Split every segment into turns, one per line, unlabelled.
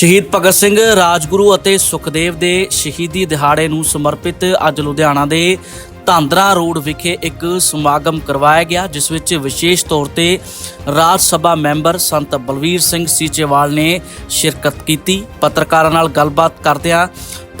ਸ਼ਹੀਦ ਭਗਤ ਸਿੰਘ ਰਾਜਗੁਰੂ ਅਤੇ ਸੁਖਦੇਵ ਦੇ ਸ਼ਹੀਦੀ ਦਿਹਾੜੇ ਨੂੰ ਸਮਰਪਿਤ ਅੱਜ ਲੁਧਿਆਣਾ ਦੇ ਧਾਂਦਰਾ ਰੋਡ ਵਿਖੇ ਇੱਕ ਸਮਾਗਮ ਕਰਵਾਇਆ ਗਿਆ, ਜਿਸ ਵਿੱਚ ਵਿਸ਼ੇਸ਼ ਤੌਰ ਤੇ ਰਾਜ ਸਭਾ ਮੈਂਬਰ ਸੰਤ ਬਲਵੀਰ ਸਿੰਘ ਸੀਚੇਵਾਲ ਨੇ ਸ਼ਿਰਕਤ ਕੀਤੀ। ਪੱਤਰਕਾਰਾਂ ਨਾਲ ਗੱਲਬਾਤ ਕਰਦਿਆਂ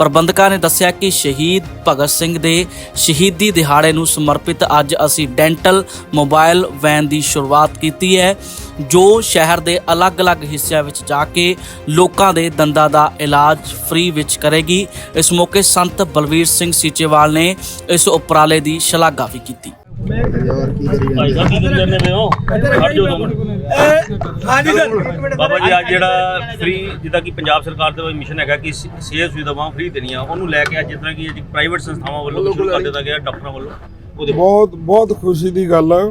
ਪ੍ਰਬੰਧਕਾਂ ਨੇ ਦੱਸਿਆ ਕਿ ਸ਼ਹੀਦ ਭਗਤ ਸਿੰਘ ਦੇ ਸ਼ਹੀਦੀ ਦਿਹਾੜੇ ਨੂੰ ਸਮਰਪਿਤ ਅੱਜ ਅਸੀਂ ਡੈਂਟਲ ਮੋਬਾਈਲ ਵੈਨ ਦੀ ਸ਼ੁਰੂਆਤ ਕੀਤੀ ਹੈ, ਜੋ ਸ਼ਹਿਰ ਦੇ ਅਲੱਗ-ਅਲੱਗ ਹਿੱਸਿਆਂ ਵਿੱਚ ਜਾ ਕੇ ਲੋਕਾਂ ਦੇ ਦੰਦਾਂ ਦਾ ਇਲਾਜ ਫ੍ਰੀ ਵਿੱਚ ਕਰੇਗੀ। ਇਸ ਮੌਕੇ ਸੰਤ ਬਲਵੀਰ ਸਿੰਘ ਸੀਚੇਵਾਲ ਨੇ ਇਸ ਉਪਰਾਲੇ ਦੀ ਸ਼ਲਾਘਾ ਵੀ ਕੀਤੀ।
ਭਾਈ ਸਾਹਿਬ ਕੀ ਦਿੰਦੇ ਨੇ ਵੇ ਹੋ ਹਟ ਜਾਓ ਦੋ ਮਿੰਟ
ਹਾਂਜੀ ਸਰ
ਬਾਬਾ ਜੀ ਅੱਜ ਜਿਹੜਾ ਫ੍ਰੀ ਜਿੱਦਾਂ ਕਿ ਪੰਜਾਬ ਸਰਕਾਰ ਦਾ ਮਿਸ਼ਨ ਹੈਗਾ ਕਿ ਸਿਹਤ ਸੁਵਿਧਾਵਾਂ ਫ੍ਰੀ ਦੇਣੀਆਂ ਉਹਨੂੰ ਲੈ ਕੇ ਅੱਜ ਜਿਸ ਤਰ੍ਹਾਂ ਕਿ ਅੱਜ ਪ੍ਰਾਈਵੇਟ ਸੰਸਥਾਵਾਂ ਵੱਲੋਂ ਸ਼ੁਰੂ ਕਰ ਦਿੱਤਾ ਗਿਆ ਡਾਕਟਰਾਂ ਵੱਲੋਂ। ਉਹਦੇ
ਬਹੁਤ ਬਹੁਤ ਖੁਸ਼ੀ ਦੀ ਗੱਲ ਹੈ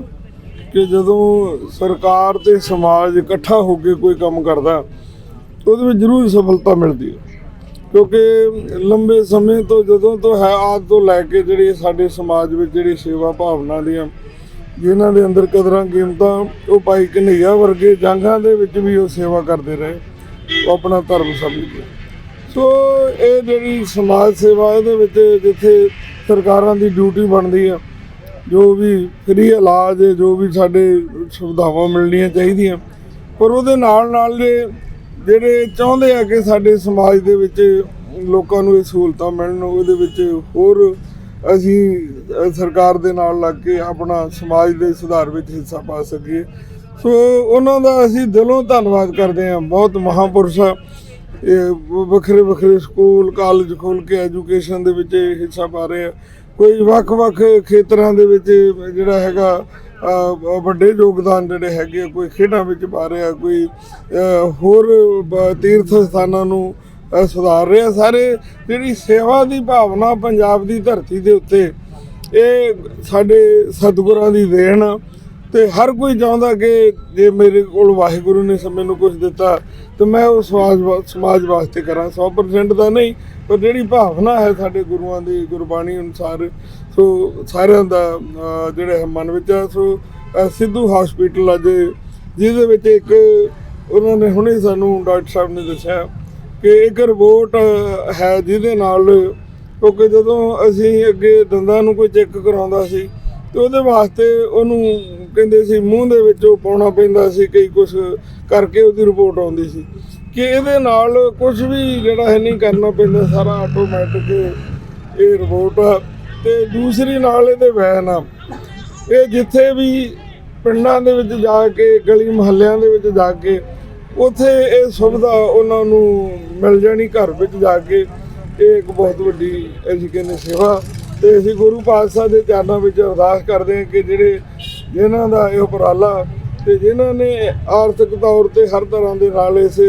ਕਿ ਜਦੋਂ ਸਰਕਾਰ ਤੇ ਸਮਾਜ ਇਕੱਠਾ ਹੋ ਕੇ ਕੋਈ ਕੰਮ ਕਰਦਾ ਉਹਦੇ ਵਿੱਚ ਜ਼ਰੂਰ ਸਫਲਤਾ ਮਿਲਦੀ ਹੈ ਕਿਉਂਕਿ ਲੰਬੇ ਸਮੇਂ ਤੋਂ ਜਦੋਂ ਤੋਂ ਹੈ ਆਦ ਤੋਂ ਲੈ ਕੇ ਜਿਹੜੀ ਸਾਡੇ ਸਮਾਜ ਵਿੱਚ ਜਿਹੜੀ ਸੇਵਾ ਭਾਵਨਾ ਦੀਆਂ, ਜਿਨ੍ਹਾਂ ਦੇ ਅੰਦਰ ਕਦਰਾਂ ਕੀਮਤਾਂ, ਉਹ ਭਾਈ ਕਨਈਆ ਵਰਗੇ ਜੰਗਾਂ ਦੇ ਵਿੱਚ ਵੀ ਉਹ ਸੇਵਾ ਕਰਦੇ ਰਹੇ, ਉਹ ਆਪਣਾ ਧਰਮ ਸਮਝ ਕੇ ਸੋ ਇਹ ਜਿਹੜੀ ਸਮਾਜ ਸੇਵਾ ਇਹਦੇ ਵਿੱਚ ਜਿੱਥੇ ਸਰਕਾਰਾਂ ਦੀ ਡਿਊਟੀ ਬਣਦੀ ਆ, ਜੋ ਵੀ ਫ੍ਰੀ ਇਲਾਜ ਜੋ ਵੀ ਸਾਡੇ ਸੁਵਿਧਾਵਾਂ ਮਿਲਣੀਆਂ ਚਾਹੀਦੀਆਂ, ਪਰ ਉਹਦੇ ਨਾਲ ਨਾਲ ਜੇ ਜਿਹੜੇ ਚਾਹੁੰਦੇ ਆ ਕਿ ਸਾਡੇ ਸਮਾਜ ਦੇ ਵਿੱਚ ਲੋਕਾਂ ਨੂੰ ਇਹ ਸਹੂਲਤਾਂ ਮਿਲਣ, ਉਹਦੇ ਵਿੱਚ ਹੋਰ ਅਸੀਂ ਸਰਕਾਰ ਦੇ ਨਾਲ ਲੱਗ ਕੇ ਆਪਣਾ ਸਮਾਜ ਦੇ ਸੁਧਾਰ ਵਿੱਚ ਹਿੱਸਾ ਪਾ ਸਕੀਏ। ਸੋ ਉਹਨਾਂ ਦਾ ਅਸੀਂ ਦਿਲੋਂ ਧੰਨਵਾਦ ਕਰਦੇ ਹਾਂ। ਬਹੁਤ ਮਹਾਪੁਰਸ਼ ਆ। ਇਹ ਵੱਖਰੇ ਵੱਖਰੇ ਸਕੂਲ, ਕਾਲਜ ਖੋਲ ਕੇ ਐਜੂਕੇਸ਼ਨ ਦੇ ਵਿੱਚ ਹਿੱਸਾ ਪਾ ਰਹੇ ਆ। ਕੋਈ ਵੱਖ-ਵੱਖ ਖੇਤਰਾਂ ਦੇ ਵਿੱਚ ਜਿਹੜਾ ਹੈਗਾ ਵੱਡੇ ਯੋਗਦਾਨ ਜਿਹੜੇ ਹੈਗੇ ਆ, ਕੋਈ ਖੇਡਾਂ ਵਿੱਚ ਪਾ ਰਿਹਾ ਕੋਈ ਹੋਰ ਤੀਰਥ ਸਥਾਨਾਂ ਨੂੰ ਸੁਧਾਰ ਰਿਹਾ। ਸਾਰੇ ਜਿਹੜੀ ਸੇਵਾ ਦੀ ਭਾਵਨਾ ਪੰਜਾਬ ਦੀ ਧਰਤੀ ਦੇ ਉੱਤੇ ਇਹ ਸਾਡੇ ਸਤਿਗੁਰਾਂ ਦੀ ਦੇਣ ਆ। ਤੇ ਹਰ ਕੋਈ ਚਾਹੁੰਦਾ ਕਿ ਜੇ ਮੇਰੇ ਕੋਲ ਵਾਹਿਗੁਰੂ ਨੇ ਸ- ਮੈਨੂੰ ਕੁਝ ਦਿੱਤਾ ਤੇ ਮੈਂ ਉਹ ਸਮਾਜ ਵਾ- ਸਮਾਜ ਵਾਸਤੇ ਕਰਾਂ। 100% ਦਾ ਨਹੀਂ ਪਰ ਜਿਹੜੀ ਭਾਵਨਾ ਹੈ ਸਾਡੇ ਗੁਰੂਆਂ ਦੀ ਗੁਰਬਾਣੀ ਅਨੁਸਾਰ ਸੋ ਸਾਰਿਆਂ ਦਾ ਜਿਹੜਾ ਹੈ ਮਨ ਵਿੱਚ ਆ ਸੋ ਅਹ, ਸਿੱਧੂ ਹਸਪੀਟਲ ਅੱਜ ਜਿਹਦੇ ਵਿੱਚ ਇੱਕ ਉਹਨਾਂ ਨੇ ਹੁਣੇ ਸਾਨੂੰ ਡਾਕਟਰ ਸਾਹਿਬ ਨੇ ਦੱਸਿਆ ਕਿ ਇੱਕ ਰਿਪੋਰਟ ਹੈ ਜਿਹਦੇ ਨਾਲ ਕਿਉਂਕਿ ਜਦੋਂ ਅਸੀਂ ਅੱਗੇ ਦੰਦਾਂ ਨੂੰ ਕੋਈ ਚੈੱਕ ਕਰਾਉਂਦਾ ਸੀ ਤੇ ਉਹਦੇ ਵਾਸਤੇ ਉਹਨੂੰ ਕਹਿੰਦੇ ਸੀ ਮੂੰਹ ਦੇ ਵਿੱਚ ਉਹ ਪਾਉਣਾ ਪੈਂਦਾ ਸੀ ਕਈ ਕੁਝ ਕਰਕੇ ਉਹਦੀ ਰਿਪੋਰਟ ਆਉਂਦੀ ਸੀ ਕਿ ਇਹਦੇ ਨਾਲ ਕੁਝ ਵੀ ਜਿਹੜਾ ਹੈ ਨਹੀਂ ਕਰਨਾ ਪੈਂਦਾ ਸਾਰਾ ਆਟੋਮੈਟਿਕ ਇਹ ਰਿਪੋਰਟ ਆ। ਤੇ ਦੂਸਰੀ ਨਾਲ ਇਹਦੇ ਵੈਨ ਆ। ਇਹ ਜਿੱਥੇ ਵੀ ਪਿੰਡਾਂ ਦੇ ਵਿੱਚ ਜਾ ਕੇ, ਗਲੀ ਮੁਹੱਲਿਆਂ ਦੇ ਵਿੱਚ ਜਾ ਕੇ, ਉੱਥੇ ਇਹ ਸੁਵਿਧਾ ਉਹਨਾਂ ਨੂੰ ਮਿਲ ਜਾਣੀ ਘਰ ਵਿੱਚ ਜਾ ਕੇ। ਇਹ ਇੱਕ ਬਹੁਤ ਵੱਡੀ ਅਸੀਂ ਕਹਿੰਦੇ ਸੇਵਾ। ਤੇ ਅਸੀਂ ਗੁਰੂ ਪਾਤਸ਼ਾਹ ਦੇ ਚਰਨਾਂ ਵਿੱਚ ਅਰਦਾਸ ਕਰਦੇ ਹਾਂ ਕਿ ਜਿਹੜੇ ਜਿਨ੍ਹਾਂ ਦਾ ਇਹ ਉਪਰਾਲਾ ਤੇ ਜਿਨ੍ਹਾਂ ਨੇ ਆਰਥਿਕ ਤੌਰ ਤੇ ਹਰ ਤਰ੍ਹਾਂ ਦੇ ਨਾਲ ਇਸ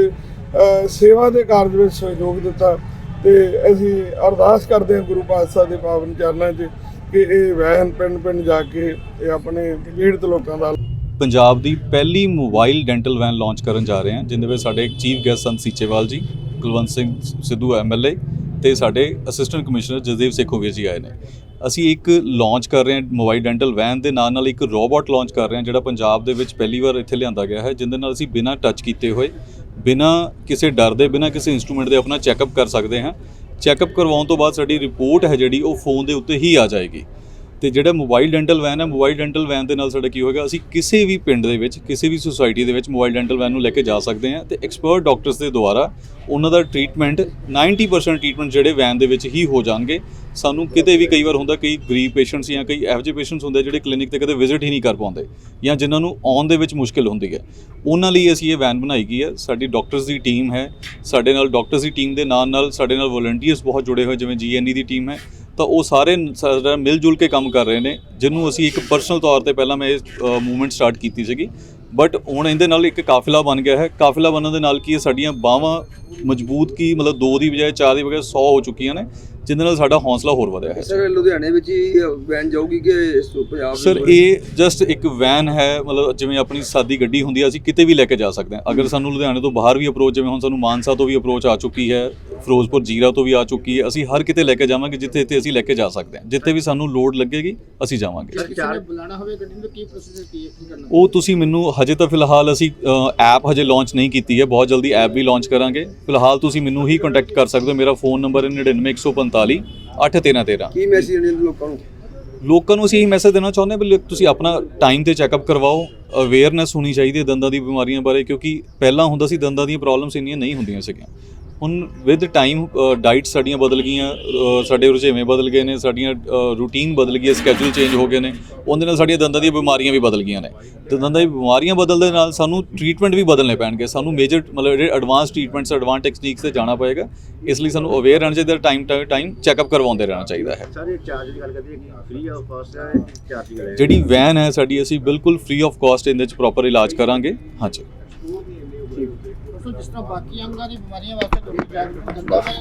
ਸੇਵਾ ਦੇ ਕਾਰਜ ਵਿੱਚ ਸਹਿਯੋਗ ਦਿੱਤਾ। ਤੇ ਅਸੀਂ ਅਰਦਾਸ ਕਰਦੇ ਹਾਂ ਗੁਰੂ ਪਾਤਸ਼ਾਹ ਦੇ ਪਾਵਨ ਚਰਨਾਂ 'ਚ ਕਿ ਇਹ ਵੈਨ ਪਿੰਡ ਪਿੰਡ ਜਾ ਕੇ ਇਹ ਆਪਣੇ ਪੀੜਤ ਲੋਕਾਂ ਦਾ
ਪੰਜਾਬ ਦੀ ਪਹਿਲੀ ਮੋਬਾਈਲ ਡੈਂਟਲ ਵੈਨ ਲਾਂਚ ਕਰਨ ਜਾ ਰਹੇ ਹਾਂ, ਜਿੰਦੇ ਵਿੱਚ ਸਾਡੇ ਚੀਫ ਗੈਸਟ ਸੰਤ ਸੀਚੇਵਾਲ ਜੀ, ਕੁਲਵੰਤ ਸਿੰਘ ਸਿੱਧੂ ਐਮਐਲਏ ਤੇ ਸਾਡੇ ਅਸਿਸਟੈਂਟ ਕਮਿਸ਼ਨਰ ਜਸਦੇਵ ਸੇਖੋਵੀਰ ਜੀ ਆਏ ਨੇ। ਅਸੀਂ ਇੱਕ ਲਾਂਚ ਕਰ ਰਹੇ ਹਾਂ ਮੋਬਾਈਲ ਡੈਂਟਲ ਵੈਨ ਦੇ ਨਾਲ ਨਾਲ ਇੱਕ ਰੋਬੋਟ ਲਾਂਚ ਕਰ ਰਹੇ ਹਾਂ, ਜਿਹੜਾ ਪੰਜਾਬ ਦੇ ਵਿੱਚ ਪਹਿਲੀ ਵਾਰ ਇੱਥੇ ਲਿਆਂਦਾ ਗਿਆ ਹੈ, ਜਿੰਦੇ ਨਾਲ ਅਸੀਂ ਬਿਨਾਂ ਟੱਚ ਕੀਤੇ ਹੋਏ ਬਿਨਾਂ ਕਿਸੇ ਡਰ ਦੇ, ਬਿਨਾਂ ਕਿਸੇ ਇਨਸਟਰੂਮੈਂਟ ਦੇ ਆਪਣਾ ਚੈੱਕਅਪ ਕਰ ਸਕਦੇ ਹਾਂ। ਚੈੱਕਅਪ ਕਰਵਾਉਣ ਤੋਂ ਬਾਅਦ ਸਾਡੀ ਰਿਪੋਰਟ ਹੈ ਜਿਹੜੀ, ਉਹ ਫੋਨ ਦੇ ਉੱਤੇ ਹੀ ਆ ਜਾਏਗੀ। ਤੇ ਜਿਹੜਾ ਮੋਬਾਈਲ ਡੈਂਟਲ ਵੈਨ ਹੈ ਮੋਬਾਈਲ ਡੈਂਟਲ ਵੈਨ ਦੇ ਨਾਲ ਸਾਡਾ ਕੀ ਹੋਏਗਾ? ਅਸੀਂ ਕਿਸੇ ਵੀ ਪਿੰਡ ਦੇ ਵਿੱਚ, ਕਿਸੇ ਵੀ ਸੁਸਾਇਟੀ ਦੇ ਵਿੱਚ ਮੋਬਾਈਲ ਡੈਂਟਲ ਵੈਨ ਨੂੰ ਲੈ ਕੇ ਜਾ ਸਕਦੇ ਹਾਂ ਤੇ ਐਕਸਪਰਟ ਡਾਕਟਰਸ ਦੇ ਦੁਆਰਾ ਉਹਨਾਂ ਦਾ ਟ੍ਰੀਟਮੈਂਟ 90% ਟ੍ਰੀਟਮੈਂਟ ਜਿਹੜੇ ਵੈਨ ਦੇ ਵਿੱਚ ਹੀ ਹੋ ਜਾਣਗੇ। ਸਾਨੂੰ ਕਿਤੇ ਵੀ ਕਈ ਵਾਰ ਹੁੰਦਾ ਕਈ ਗਰੀਬ ਪੇਸ਼ੈਂਟਸ ਜਾਂ ਕਈ ਇਹੋ ਜਿਹੇ ਪੇਸ਼ੈਂਟਸ ਹੁੰਦੇ ਜਿਹੜੇ ਕਲੀਨਿਕ ਤੇ ਕਦੇ ਵਿਜ਼ਿਟ ਹੀ ਨਹੀਂ ਕਰ ਪਾਉਂਦੇ ਜਾਂ ਜਿਨ੍ਹਾਂ ਨੂੰ ਆਉਣ ਦੇ ਵਿੱਚ ਮੁਸ਼ਕਿਲ ਹੁੰਦੀ ਹੈ। ਉਹਨਾਂ ਲਈ ਅਸੀਂ ਇਹ ਵੈਨ ਬਣਾਈ ਗਈ ਹੈ। ਸਾਡੀ ਡਾਕਟਰਸ ਦੀ ਟੀਮ ਹੈ। ਸਾਡੇ ਨਾਲ ਡਾਕਟਰਸ ਦੀ ਟੀਮ ਦੇ ਨਾਲ ਨਾਲ ਸਾਡੇ ਨਾਲ ਵੋਲੰਟੀਅਰਸ ਬਹੁਤ ਜੁੜੇ ਹੋਏ, ਜਿਵੇਂ ਜੀਐਨਈ ਦੀ ਟੀਮ ਹੈ। ਤਾਂ ਉਹ ਸਾਰੇ ਸਾਡਾ ਮਿਲ ਜੁਲ ਕੇ ਕੰਮ ਕਰ ਰਹੇ ਨੇ, ਜਿਹਨੂੰ ਅਸੀਂ ਇੱਕ ਪਰਸਨਲ ਤੌਰ ਤੇ ਪਹਿਲਾਂ ਮੈਂ ਇਹ ਮੂਵਮੈਂਟ ਸਟਾਰਟ ਕੀਤੀ ਸੀਗੀ। ਬਟ ਹੁਣ ਇਹਦੇ ਨਾਲ ਇੱਕ ਕਾਫਿਲਾ ਬਣ ਗਿਆ ਹੈ। ਕਾਫਿਲਾ ਬਣਨ ਦੇ ਨਾਲ ਕੀ ਹੈ? ਸਾਡੀਆਂ ਬਾਹਾਂ ਮਜ਼ਬੂਤ ਕੀ, ਮਤਲਬ ਦੋ ਦੀ ਬਜਾਏ ਚਾਰ ਦੀ ਬਜਾਏ 100 ਹੋ ਚੁੱਕੀਆਂ ਨੇ। ਜਿਹਦੇ ਨਾਲ ਸਾਡਾ ਹੌਸਲਾ ਹੋਰ ਵਧਿਆ ਹੈ
ਸਰ ਲੁਧਿਆਣੇ ਵਿੱਚ ਹੀ ਵੈਨ ਜਾਊਗੀ ਕਿ ਪੰਜਾਬ
ਸਰ? ਇਹ ਜਸਟ ਇੱਕ ਵੈਨ ਹੈ ਮਤਲਬ ਜਿਵੇਂ ਆਪਣੀ ਸਾਦੀ ਗੱਡੀ ਹੁੰਦੀ ਹੈ ਅਸੀਂ ਕਿਤੇ ਵੀ ਲੈ ਕੇ ਜਾ ਸਕਦੇ ਹਾਂ। ਅਗਰ ਸਾਨੂੰ ਲੁਧਿਆਣੇ ਤੋਂ ਬਾਹਰ ਵੀ ਅਪਰੋਚ ਜਿਵੇਂ ਹੁਣ ਸਾਨੂੰ ਮਾਨਸਾ ਤੋਂ ਵੀ ਅਪਰੋਚ ਆ ਚੁੱਕੀ ਹੈ ਫਿਰੋਜ਼ਪੁਰ ਜੀਰਾ ਤੋਂ ਵੀ ਆ ਚੁੱਕੀ ਹੈ ਅਸੀਂ ਹਰ ਕਿਤੇ ਲੈ ਕੇ ਜਾਵਾਂਗੇ ਜਿੱਥੇ ਇੱਥੇ ਅਸੀਂ ਲੈ ਕੇ ਜਾ ਸਕਦੇ ਹਾਂ। ਜਿੱਥੇ ਵੀ ਸਾਨੂੰ ਲੋਡ ਲੱਗੇਗੀ ਅਸੀਂ ਜਾਵਾਂਗੇ।
ਕਿਸੇ ਨੇ ਬੁਲਾਣਾ ਹੋਵੇ ਗੱਡੀ ਨੂੰ ਤਾਂ ਕੀ ਪ੍ਰੋਸੈਸ ਕੀ ਹੈ ਕੀ ਕਰਨਾ
ਉਹ ਤੁਸੀਂ ਮੈਨੂੰ ਹਜੇ ਤਾਂ ਫਿਲਹਾਲ ਅਸੀਂ ਐਪ ਹਜੇ ਲਾਂਚ ਨਹੀਂ ਕੀਤੀ ਹੈ ਬਹੁਤ ਜਲਦੀ ਐਪ ਵੀ ਲਾਂਚ ਕਰਾਂਗੇ। ਫਿਲਹਾਲ ਤੁਸੀਂ ਮੈਨੂੰ ਹੀ ਕੰਟੈਕਟ ਕਰ ਸਕਦੇ ਹੋ ਮੇਰਾ ਫੋਨ ਨੰਬਰ ਹੈ 99145 81313
ਕੀ ਮੈਸੇਜ ਦੇਣੇ ਲੋਕਾਂ ਨੂੰ?
ਲੋਕਾਂ ਨੂੰ ਅਸੀਂ ਇਹੀ ਮੈਸੇਜ ਦੇਣਾ ਚਾਹੁੰਦੇ ਹਾਂ ਵੀ ਤੁਸੀਂ ਆਪਣਾ ਟਾਈਮ ਤੇ ਚੈੱਕਅਪ ਕਰਵਾਓ ਅਵੇਅਰਨੈਸ ਹੋਣੀ ਚਾਹੀਦੀ ਹੈ ਦੰਦਾਂ ਦੀ ਬਿਮਾਰੀਆਂ ਬਾਰੇ ਕਿਉਂਕਿ ਪਹਿਲਾਂ ਹੁੰਦਾ ਸੀ ਦੰਦਾਂ ਦੀਆਂ ਪ੍ਰੋਬਲਮਸ ਇੰਨੀਆਂ ਨਹੀਂ ਹੁੰਦੀਆਂ ਸੀਗੀਆਂ। ਹੁਣ ਵਿਦ ਟਾਈਮ ਡਾਈਟ ਸਾਡੀਆਂ ਬਦਲ ਗਈਆਂ ਸਾਡੇ ਰੁਝੇਵੇਂ ਬਦਲ ਗਏ ਨੇ ਸਾਡੀਆਂ ਰੂਟੀਨ ਬਦਲ ਗਈ ਹੈ ਸਕੇਜੂਲ ਚੇਂਜ ਹੋ ਗਏ ਨੇ ਉਹਦੇ ਨਾਲ ਸਾਡੀਆਂ ਦੰਦਾਂ ਦੀਆਂ ਬਿਮਾਰੀਆਂ ਵੀ ਬਦਲ ਗਈਆਂ ਨੇ। ਤੇ ਦੰਦਾਂ ਦੀ ਬਿਮਾਰੀਆਂ ਬਦਲਣ ਦੇ ਨਾਲ ਸਾਨੂੰ ਟ੍ਰੀਟਮੈਂਟ ਵੀ ਬਦਲਨੇ ਪੈਣਗੇ ਸਾਨੂੰ ਮੇਜਰ ਮਤਲਬ ਜਿਹੜੇ ਐਡਵਾਂਸ ਟ੍ਰੀਟਮੈਂਟਸ ਐਡਵਾਂਸ ਟੈਕਨੀਕਸ ਤੇ ਜਾਣਾ ਪਏਗਾ ਇਸ ਲਈ ਸਾਨੂੰ ਅਵੇਅਰ ਰਹਿਣਾ ਚਾਹੀਦਾ ਟਾਈਮ ਟਾਈਮ ਚੈੱਕਅਪ ਕਰਵਾਉਂਦੇ ਰਹਿਣਾ ਚਾਹੀਦਾ ਹੈ।
ਸਾਰੇ ਚਾਰਜ ਦੀ ਗੱਲ ਕਰਦੇ ਕਿ ਫ੍ਰੀ ਆਫ ਕਾਸਟ ਹੈ ਚਾਰਜ
ਜਿਹੜੀ ਵੈਨ ਹੈ ਸਾਡੀ ਅਸੀਂ ਬਿਲਕੁਲ ਫ੍ਰੀ ਆਫ ਕਾਸਟ ਇਹਦੇ ਵਿੱਚ ਪ੍ਰੋਪਰ ਇਲਾਜ ਕਰਾਂਗੇ। ਹਾਂਜੀ।
ਜਿਸ ਤਰ੍ਹਾਂ ਬਾਕੀ ਅੰਗਾਂ ਦੀ ਬਿਮਾਰੀਆਂ ਵਾਸਤੇ ਕੋਈ ਜਾਗਰੂਕ ਹੈ